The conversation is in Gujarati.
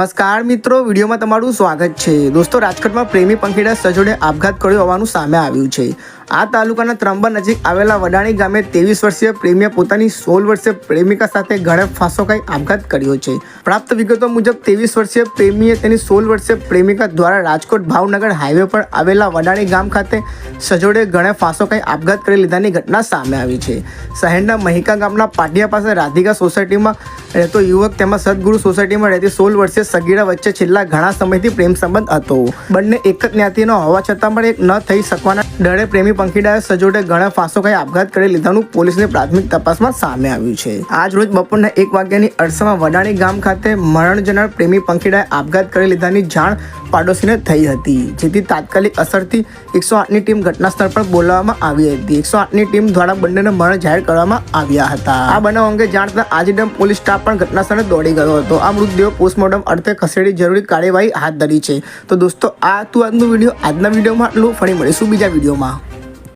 નમસ્કાર મિત્રો, વિડીયોમાં તમારું સ્વાગત છે. દોસ્તો, રાજકોટમાં પ્રેમી પંખીડા સજોડે આપઘાત કર્યો હોવાનું સામે આવ્યું છે. આ તાલુકાના ત્રંબા નજીક આવેલા વડાણી ગામે ત્રેવીસ વર્ષીય પ્રેમીએ પોતાની સોળ વર્ષીય પ્રેમિકા સાથે ગળે ફાંસો ખાઈ આપઘાત કર્યો છે. પ્રાપ્ત વિગતો મુજબ, ત્રેવીસ વર્ષીય પ્રેમીએ તેની સોળ વર્ષીય પ્રેમિકા દ્વારા રાજકોટ ભાવનગર હાઈવે પર આવેલા વડાણી ગામ ખાતે સજોડે ગળે ફાંસો ખાઈ આપઘાત કરી લીધાની ઘટના સામે આવી છે. શહેરના મહિકા ગામના પાટિયા પાસે રાધિકા સોસાયટીમાં રહેતો યુવક તેમાં સદગુરુ સોસાયટીમાં રહેતી સોળ વર્ષે સગીરા વચ્ચે છેલ્લા ઘણા સમયથી પ્રેમ સંબંધ હતો. બંને એક જ જ્ઞાતિનો હોવા છતાં પણ એક ન થઈ શકવાના ડરે પ્રેમી પંખીડાએ સજોડે ઘણા ફાંસો ખાઈ આપઘાત કરી લીધાનું પોલીસની પ્રાથમિક તપાસમાં સામે આવ્યું છે. આજ રોજ બપોરના એક વાગ્યાની અરસામાં વડાણી ગામ ખાતે મરણ જનાર પ્રેમી પંખીડાએ આપઘાત કરી લીધાની જાણ પાડોશીને થઈ હતી, જેથી તાત્કાલિક અસરથી એકસો આઠની ટીમ ઘટના સ્થળ પર બોલાવવામાં આવી હતી. એકસો આઠની ટીમ દ્વારા બંનેને મરણ જાહેર કરવામાં આવ્યા હતા. આ બનાવ અંગે જાણતા આજીડમ પોલીસ સ્ટાફ પણ ઘટના સ્થળે દોડી ગયો હતો. આ મૃતદેહ પોસ્ટમોર્ટમ અર્થે ખસેડી જરૂરી કાર્યવાહી હાથ ધરી છે. તો દોસ્તો, આ હતું આજનો વીડિયો, આજના વિડીયોમાં આટલું. ફરી મળીશું બીજા વિડીયોમાં.